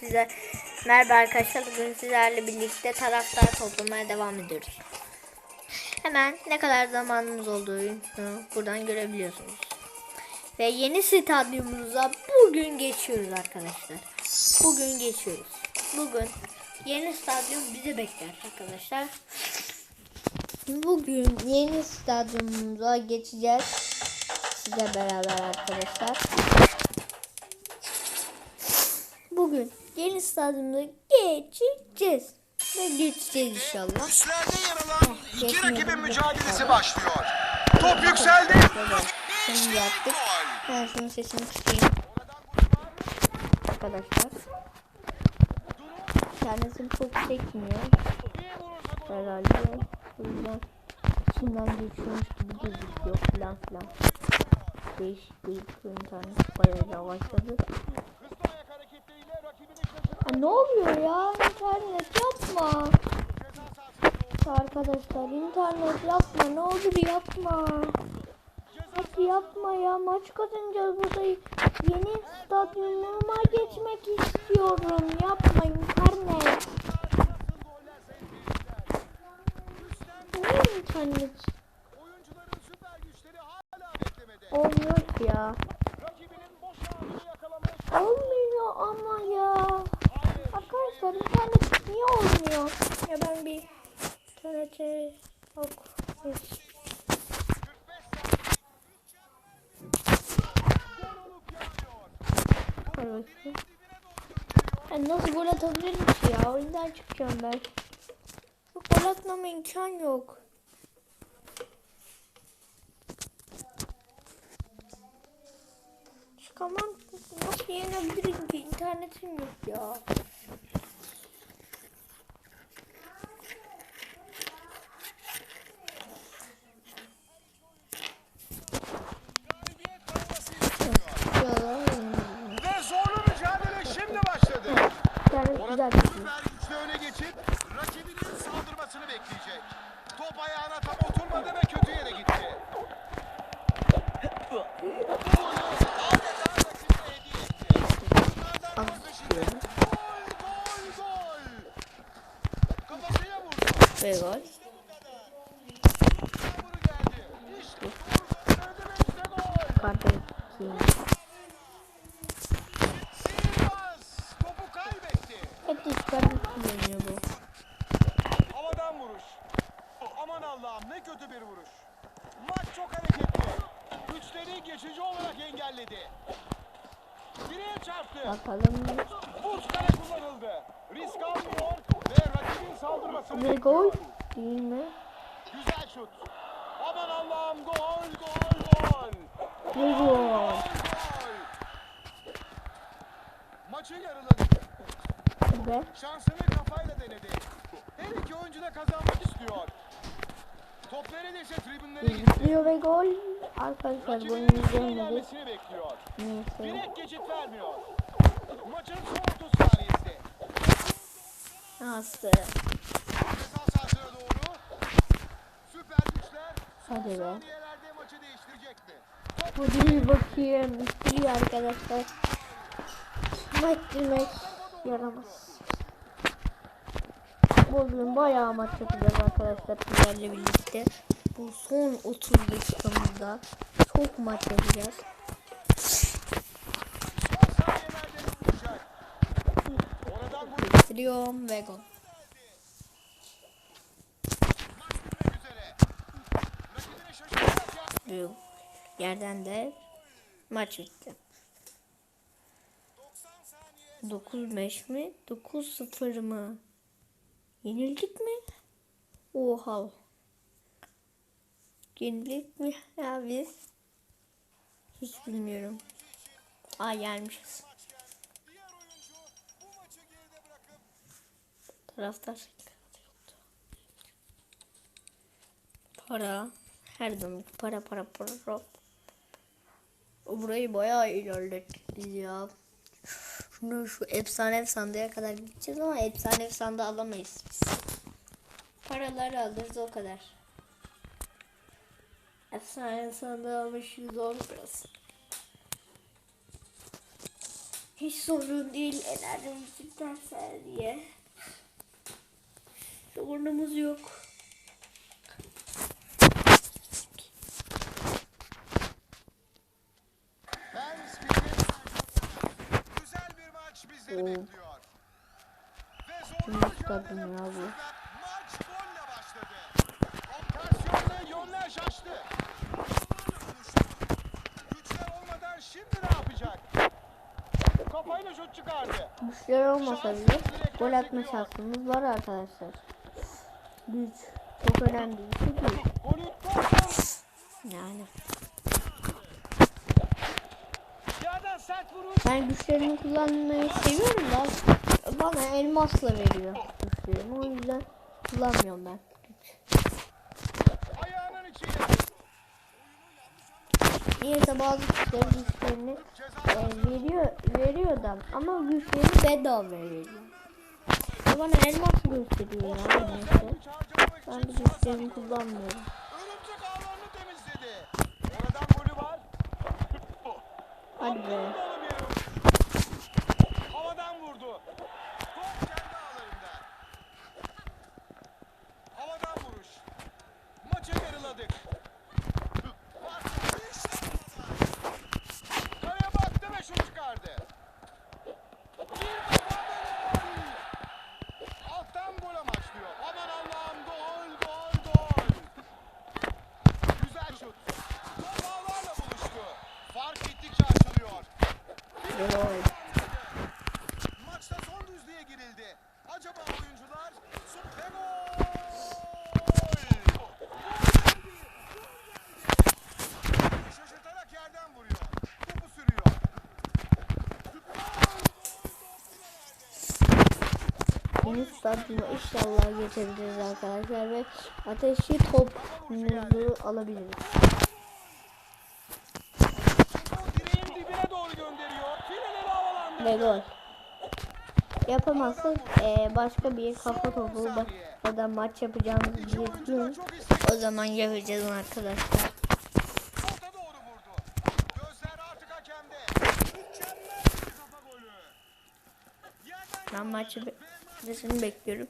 size merhaba arkadaşlar. Bugün sizlerle birlikte taraftar toplamaya devam ediyoruz. Hemen ne kadar zamanımız olduğunu buradan görebiliyorsunuz. Ve yeni stadyumumuza bugün geçiyoruz arkadaşlar. Bugün geçiyoruz. Bugün yeni stadyum bizi bekler arkadaşlar. Bugün yeni stadyumumuza geçeceğiz. Size beraber arkadaşlar. Bugün yeni stadyumda geçeceğiz. Ve geçeceğiz inşallah. Üstlerde yer alan iki geçmeyelim. rakibin mücadelesi başlıyor. Top yükseldi. Şimdi yaptık. Ben şunun sesini kısayım. Arkadaşlar. Kendisini çok çekmiyor. Herhalde. O yüzden içinden geçiyormuş gibi gözüküyor falan filan. Değişik gözüküyor internet bayağı yavaşladı. Ne oluyor ya? İnternet yapma. Arkadaşlar internet yapma. Ne olur yapma. Hadi yapma ya. Maç kazanacağız burada. Yeni stadyumuma geçmek istiyorum. Yapma internet. Niye internet olmuyor ya? Olmuyor ama ya. Arkadaşlar internet niye olmuyor? Ya ben bir yok. Evet. Ben nasıl gol atabilirim ki ya? Oyundan çıkacağım ben. Yok, gol atmama imkan yok. Çıkamam. Nasıl yenebilirim ki? İnternetim yok. Ya, Ve zorlu mücadele şimdi başladı. İnternet Orada güzel bir şey. süper güçle öne geçip rakibinin saldırmasını bekleyecek. Top ayağına tam oturmadı ve kötü yere gitti. Bu oyunu adeta rakibe hediye etti. Bunlardan Az peşinde. istiyorum. Gol, gol, gol. Kafasıyla vurdu. Ve gol. Yağmuru geldi. İşte vurdu. Ödeme işte gol. Kartı Sihirbaz topu kaybetti. Hep de çıkarmak kullanıyor bu. Havadan vuruş. Aman Allah'ım ne kötü bir vuruş. Maç çok hareketli. Güçleri geçici olarak engelledi. Direğe çarptı. Bakalım. Buz kale kullanıldı. Risk almıyor ve rakibin saldırmasını Ve gol değil mi? Güzel şut. Aman Allah'ım gol gol gol. Ve gol. Gol. Maçı yarıladı. Ve Şansını kafayla denedi. Her iki oyuncu da kazanmak istiyor. Top neredeyse tribünlere gitti. İzliyor ve gol. Arkadaşlar gelmesini bekliyor. Neyse. Maçın son 30 saniyesi. Nasıl? Hadi be. Hadi bir bakayım. İstiliyor arkadaşlar. Maç demek yaramaz. Bugün bayağı maç yapacağız arkadaşlar sizlerle birlikte. Bu son 30 dakikamızda çok maç yapacağız. Bitiriyorum ve gol. Ve Yerden de maç bitti. 90 saniye 9-5 mi? 9-0 mı? Yenildik mi? Oha. Yenildik mi ya biz? Hiç bilmiyorum. Aa bırakıp Taraftar. Para. Her zaman para para para. Burayı bayağı ilerlettik ya. Şunu şu efsane sandığa kadar gideceğiz ama efsane sandığı alamayız biz. Paraları alırız o kadar. Efsane sandığı almış zor biraz. Hiç sorun değil enerjimiz biterse diye. Sorunumuz yok. Ben spiker. Güzel bir maç bizleri Oo. bekliyor. Ve zorlu Kim mücadele istedim ya bu? buluşurken Maç golle başladı. Operasyonla yönler şaştı. Güçler olmadan şimdi ne yapacak? Kafayla şut çıkardı. Güçler olmasa bile gol atma şansımız var arkadaşlar. Güç çok önemli bir şey değil. Yani. Yerden sert vuruş. Ben güçlerimi kullanmayı seviyorum da bana elmasla veriyor güçlerimi. O yüzden kullanmıyorum ben. Niyeyse bazı kişiler güçlerini e, veriyor, veriyor da ama güçlerini bedava veriyor. Bana elmas gösteriyor ya neyse. Ben güçlerimi kullanmıyorum. Örümcek ağlarını temizledi. Oradan golü var. Hadi be. Havadan vurdu. Top kendi ağlarında. Havadan vuruş. Maçı yarıladık. Farklı işte bu. Kaleye baktı ve şut çıkardı. Bir kafa gol. Alttan gol amaçlıyor. Aman Allah'ım gol gol gol. Güzel şut. Top ağlarla buluştu. Fark gittikçe açılıyor. Gol. Maçta son düzlüğe girildi. Acaba oyuncular su ve gol! Şaşırtarak yerden vuruyor. Topu sürüyor. Stadyuma inşallah geçebiliriz arkadaşlar ve ateşli topumuzu alabiliriz. Ve gol. Yapamazsak eee, başka bir kafa topu ya da maç yapacağımız bir gün o zaman yapacağız arkadaşlar. Ben maçı Bitmesini bekliyorum.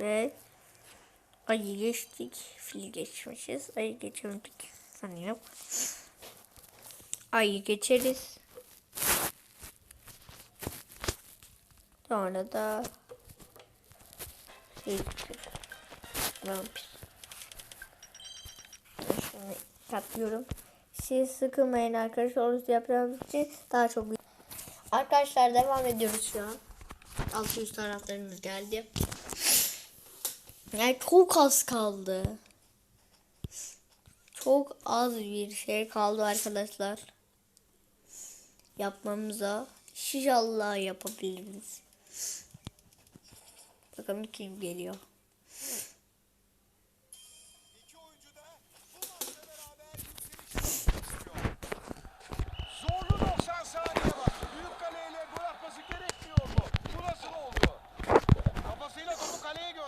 Ve ayı geçtik. Fili geçmişiz. Ayı geçemedik. Sanıyorum. Ayı geçeriz. Sonra da şey. Vampir. Şunu katlıyorum. Siz sıkılmayın arkadaşlar. Orası yapacağımız için daha çok Arkadaşlar devam ediyoruz şu an. 600 taraflarımız geldi. Yani çok az kaldı. Çok az bir şey kaldı arkadaşlar. Yapmamıza inşallah yapabiliriz. Bakalım kim geliyor.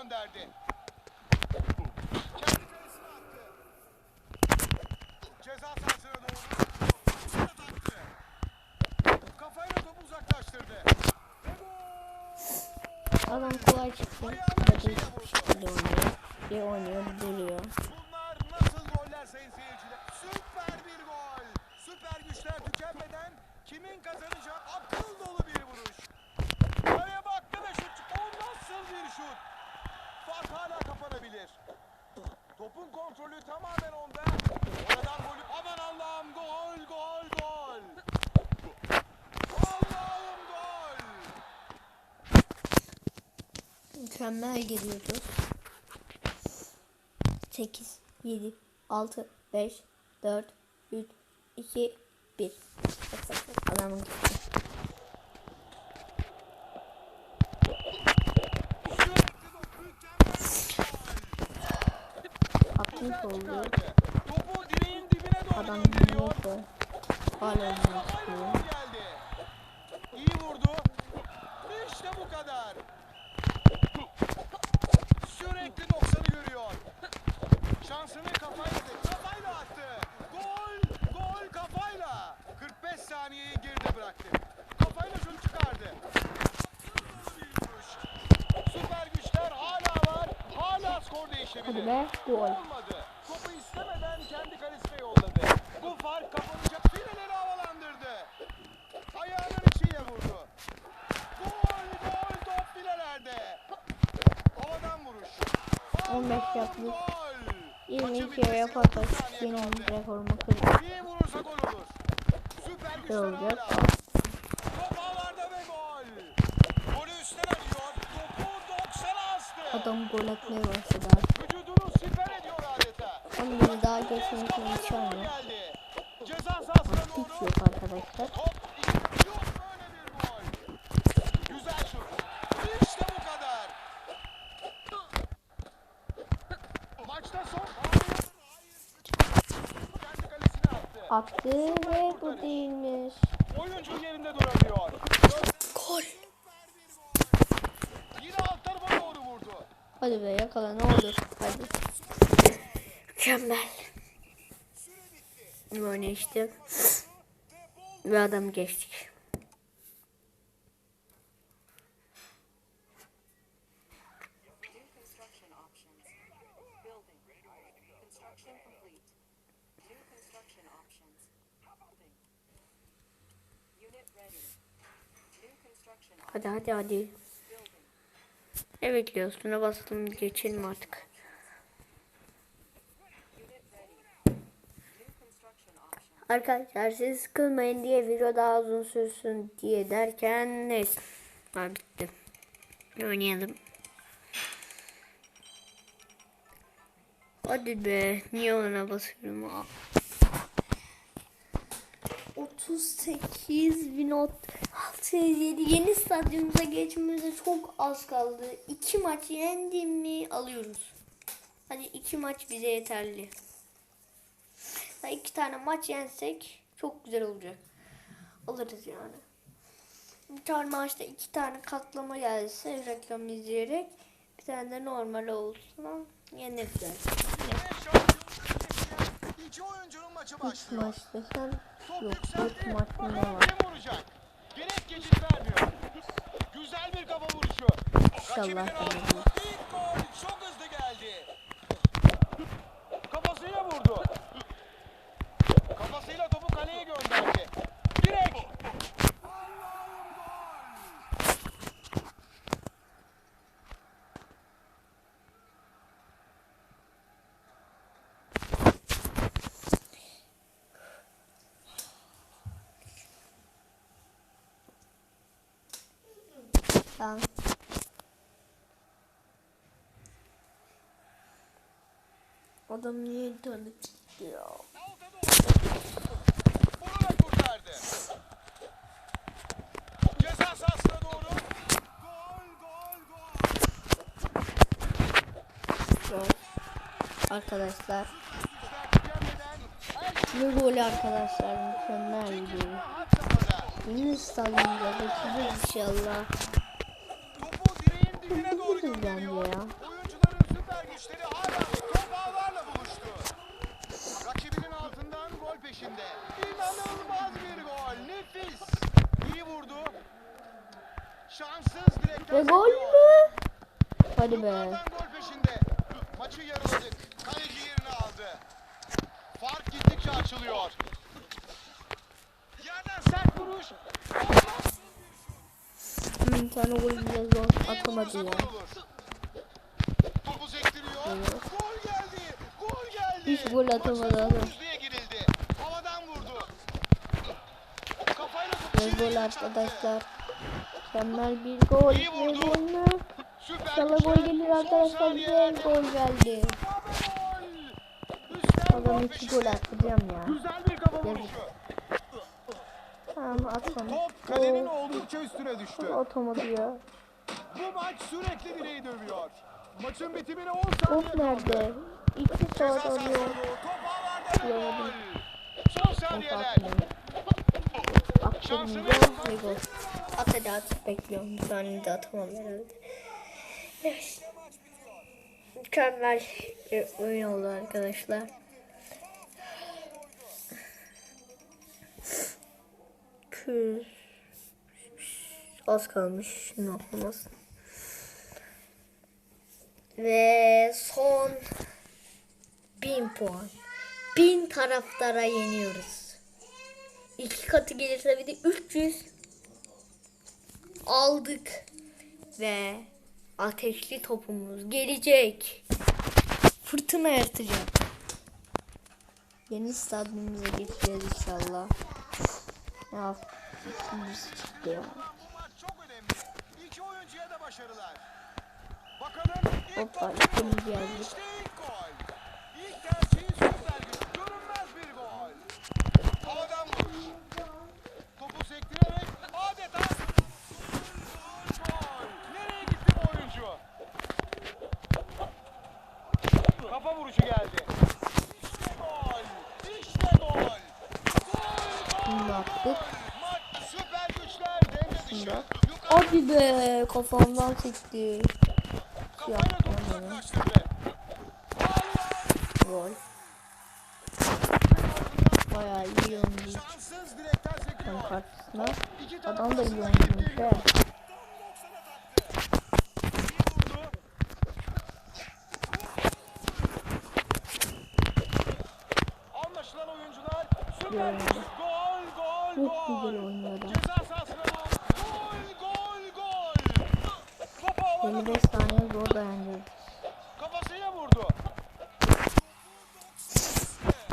Gönderdi. Kendi kalesine attı. Ceza sahasına doğru. Attı. Kafayla topu uzaklaştırdı. Ve gol! Adam kolay çıktı. Hadi hadi oynuyor. Bir oynuyor, bir duruyor. Bunlar nasıl goller sayın seyirciler? Süper bir gol. Süper güçler tükenmeden kimin kazanacağı akıl dolu bir vuruş. Kaleye baktı ve şut çıktı. O nasıl bir şut? Fark hala kapanabilir. Topun kontrolü tamamen onda. Oradan golü. Aman Allah'ım gol gol gol. Allah'ım gol. Mükemmel geliyordu. 8, 7, 6, 5, 4, 3, 2, 1. Adamın gitti. Hala önüne çıkıyor. İyi vurdu. İşte bu kadar. Sürekli 90'ı görüyor. Şansını kafayla de, kafayla attı. Gol, gol kafayla. 45 saniyeyi geride bıraktı. Kafayla şut çıkardı. Süper güçler hala var. Hala skor değişebilir. Hadi be, gol. Olmadı. Gol. Golü üstten alıyor. Topu 90'a astı. Adam gol atmaya başladı artık. Vücudunu siper ediyor adeta. Gibi daha geldi. Ceza sahasına Hiç yok arkadaşlar. Top yok böyle bir gol. Güzel şut. İşte bu kadar. Maçta son. Kendi kalesine attı. Ve bu değilmiş. Oyuncu yerinde duramıyor. Gol. Yine alt tarafa doğru vurdu. Hadi be yakala ne olur. Hadi. Mükemmel. Böyle işte. Ve adam geçtik. Hadi hadi hadi. Ne bekliyorsun? Üstüne basalım geçelim artık. Arkadaşlar siz sıkılmayın diye video daha uzun sürsün diye derken neyse. Ha bitti. Oynayalım. Hadi be. Niye ona basıyorum? Aa. 38 bin ot 607 yeni stadyumumuza geçmemize çok az kaldı. İki maç yendim mi alıyoruz. Hadi iki maç bize yeterli. Daha iki tane maç yensek çok güzel olacak. Alırız yani. Bir tane maçta iki tane katlama gelse reklam izleyerek bir tane de normal olsun. Şampiyonluğu İki oyuncunun maçı Üç başlıyor. maç desem Top yok. Dört maç mı ne var? Gerek geçit vermiyor. Güzel bir kafa vuruşu. İnşallah ilk gol çok hızlı geldi. Kafasıyla vurdu. Kafasıyla topu kaleye gönderdi. Direkt. Tamam. Adam niye internet gitti ya? Sahasına doğru. Gol. Arkadaşlar. Arkadaşlar mükemmel bir. Yeni stadyumda geçeceğiz inşallah. Biliriz bence ya. Oyuncuların süper güçleri hala top ağlarla buluştu. Rakibinin altından gol peşinde. İnanılmaz bir gol. Nefis. İyi vurdu. Şanssız direkten Ve gol mü? Hadi be. Gol peşinde. Maçı yarıladık. Kaleci yerini aldı. Fark gittikçe açılıyor. Yerden sert vuruş. Bir tane gol bile zor atamadı ya. Topu sektiriyor. Evet. Gol geldi. Gol geldi. Hiç gol atamadı adam. Ve gol arkadaşlar. Mükemmel bir gol. Vurdu. gol mü? Güçler. gol gelir arkadaşlar. Ve gol geldi. Üstten Adam iki gol atacağım ya. Güzel bir kafa vuruşu. Tamam. Top kalenin O oldukça üstüne düştü. atamadı ya. Bu maç sürekli direği dövüyor. Maçın bitimine 10 Top saniye kaldı. nerede? İki saat oluyor. Göremedim. Son saniyeler. Attırınca ve gol. At hadi at. Bekliyorum. Bir saniye de atamam herhalde. Evet. Mükemmel oyun oldu arkadaşlar. Az kalmış. Ne olmaz. Ve son 1000 puan. 1000 taraftara yeniyoruz. İki katı gelirse bir de 300 aldık. Ve ateşli topumuz gelecek. Fırtına yaratacak. Yeni stadyumumuza geçeceğiz inşallah. Ya birisi çıktı ya. İki oyuncuya da başarılar. Bakalım ilk ikinci kimin? geldi. İşte ilk gol. İlk tercihi süper bir, görünmez bir gol. Havadan vuruş. Topu sektirerek adeta gol. Nereye gitti bu oyuncu? Kafa vuruşu geldi. İşte gol. İşte gol. Gol, Bunu gol. da attık. Maç süper güçler devre dışı. Şunda. Yukarı Be kafamdan topu onu. uzaklaştırdı. Gol. Bayağı iyi oyuncu. Son karşısına. Adam da iyi girdiği he. gol. 90'a taktı. İyi vurdu. Anlaşılan oyuncular süper güç. Gol, gol, Çok gol. güzel oynuyor adam. Ceza sahasına doğru. Gol, gol, gol. Topu havada 55 saniye zor dayanacağız. kafasıyla vurdu.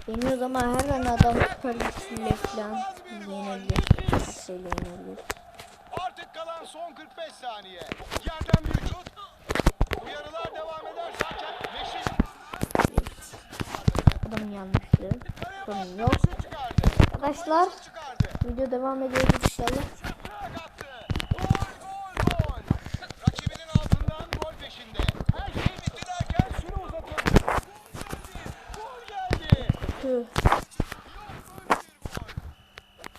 Yeniyoruz ama her an adam güçlüyle falan yenebilir. Şeyle yenebilir. Artık kalan son 45 saniye. Yerden bir şut. Uyarılar devam ederse Meşin Adam yanmıştı. Sorun yok. Arkadaşlar video devam ediyoruz inşallah. Çaprağa attı. Gol gol gol. Rakibinin altından gol peşinde. Her şey bitti derken süre uzatıldı. Gol geldi. Gol geldi. Tüh.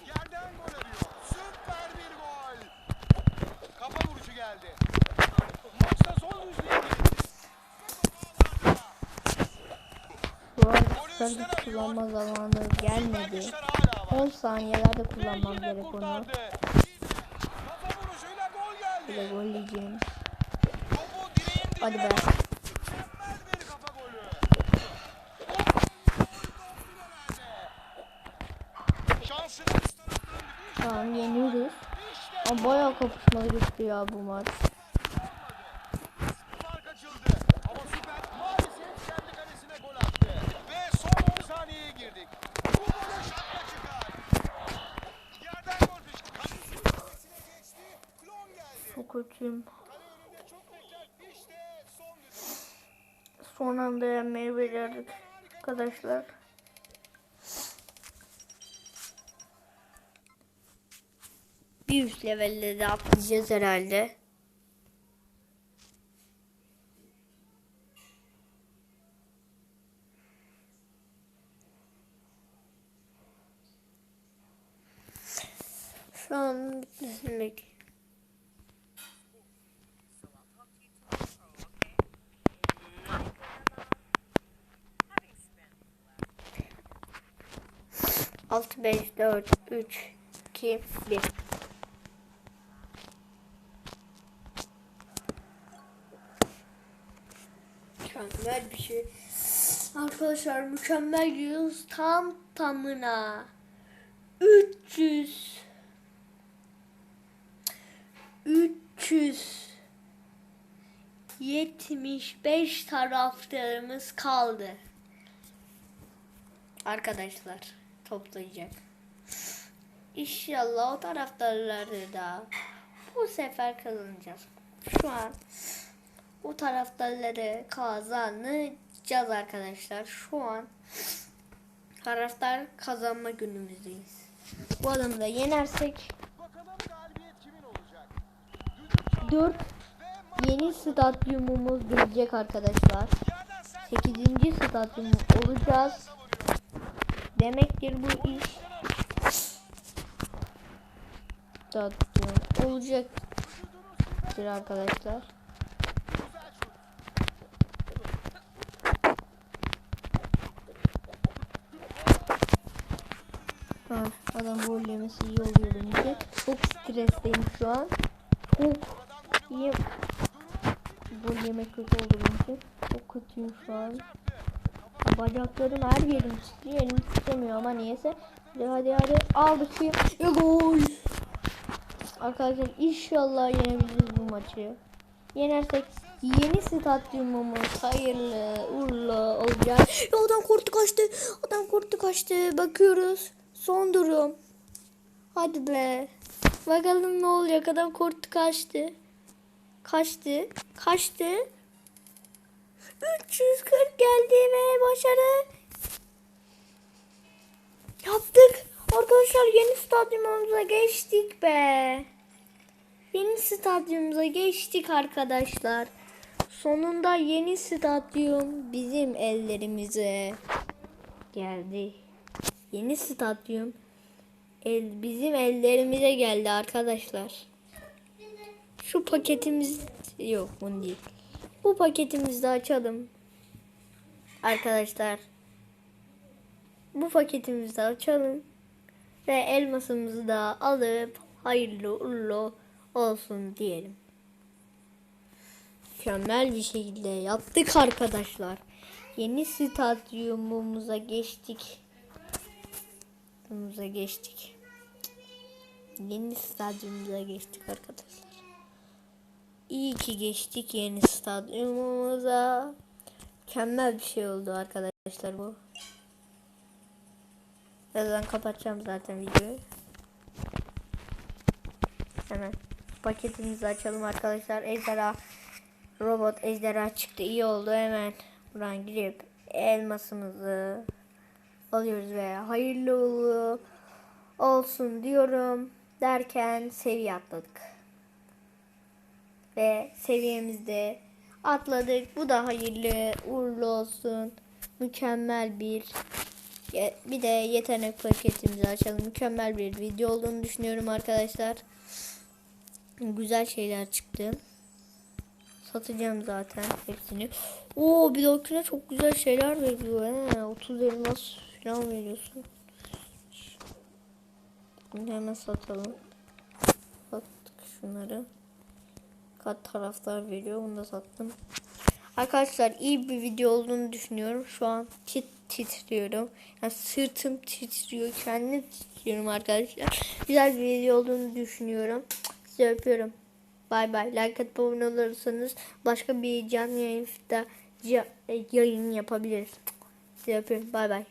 Yerden gol arıyor. Süper bir gol. Kafa vuruşu geldi. Maçta son düzlüğe gitti. Bu güç kullanma zamanı gelmedi. Güçler hala var. 10 saniyelerde kullanmam gerek onu. Kafa vuruşuyla gol yiyeceğim. Hadi be. bir an yeniyoruz. Ama bayağı kapışmalı geçti ya bu maç. fark açıldı. Ama süper maalesef kendi kalesine gol attı. Ve son 10 saniyeye girdik. Bu golü şapka çıkar. Yerden gol peşi. Kalesinin kalesine geçti. Klon geldi. Çok kötüyüm. Son anda yenmeyi becerdik arkadaşlar. Bir üst levelde de atlayacağız herhalde. Şu an bitmesini bekliyorum. Altı, beş, dört, üç, iki, bir. Mükemmel bir şey. Arkadaşlar mükemmel gidiyoruz. Tam tamına. 300 300 75 taraftarımız kaldı. Arkadaşlar toplayacak. İnşallah o taraftarları da bu sefer kazanacağız. Şu an o taraftarları kazanacağız arkadaşlar. Şu an taraftar kazanma günümüzdeyiz. Bu adamı da yenersek Bakalım galibiyet kimin olacak? Düdük çaldı 4 ve maç yeni stadyumumuz gelecek arkadaşlar. yerden sert 8. stadyum olacağız. Demektir bu iş stadyum olacaktır arkadaşlar. Ha, adam gol yemesi iyi oluyor bence. Çok stresteyim şu an. Çok iyi. Bu yemek kötü oldu için. Çok kötüyüm şu an. Bacaklarım her yerim titriyor. Elim titremiyor ama niyeyse. Hadi hadi hadi. Al bakayım. Ya gol. Arkadaşlar inşallah yenebiliriz bu maçı. Yenersek yeni stadyumumuz hayırlı uğurlu olacak. Ya adam korktu kaçtı. Adam korktu kaçtı. Bakıyoruz. Son durum. Hadi be. Bakalım ne olacak. Adam korktu kaçtı. Kaçtı. Kaçtı. 340 geldi ve başarı. Yaptık. Arkadaşlar yeni stadyumumuza geçtik be. Yeni stadyumumuza geçtik arkadaşlar. Sonunda yeni stadyum bizim ellerimize geldi. Yeni stadyum el, bizim ellerimize geldi arkadaşlar. Şu paketimiz yok bunu değil. Bu paketimizi de açalım. Arkadaşlar. Bu paketimizi de açalım. Ve elmasımızı da alıp hayırlı uğurlu olsun diyelim. Mükemmel bir şekilde yaptık arkadaşlar. Yeni stadyumumuza geçtik. Stadyumumuza geçtik. Yeni stadyumumuza geçtik arkadaşlar. İyi ki geçtik yeni stadyumumuza. Mükemmel bir şey oldu arkadaşlar bu. Birazdan kapatacağım zaten videoyu. Hemen paketimizi açalım arkadaşlar. Ejderha robot ejderha çıktı. İyi oldu. Hemen buradan girip elmasımızı alıyoruz ve hayırlı olsun diyorum derken seviye atladık. Ve seviyemizde atladık. Bu da hayırlı uğurlu olsun. Mükemmel bir bir de yetenek paketimizi açalım. Mükemmel bir video olduğunu düşünüyorum arkadaşlar. Güzel şeyler çıktı. Satacağım zaten hepsini. Oo bir dahakine çok güzel şeyler veriyor. He. 30 elmas falan veriyorsun. Hemen satalım. Sattık şunları. Kat taraftar veriyor. Bunu da sattım. Arkadaşlar iyi bir video olduğunu düşünüyorum. Şu an tit titriyorum. Yani sırtım titriyor. Kendim titriyorum arkadaşlar. Güzel bir video olduğunu düşünüyorum. Sizi öpüyorum. Bay bay. Like atıp abone olursanız başka bir canlı yayında ca- yayın yapabiliriz. Sizi öpüyorum. Bay bay.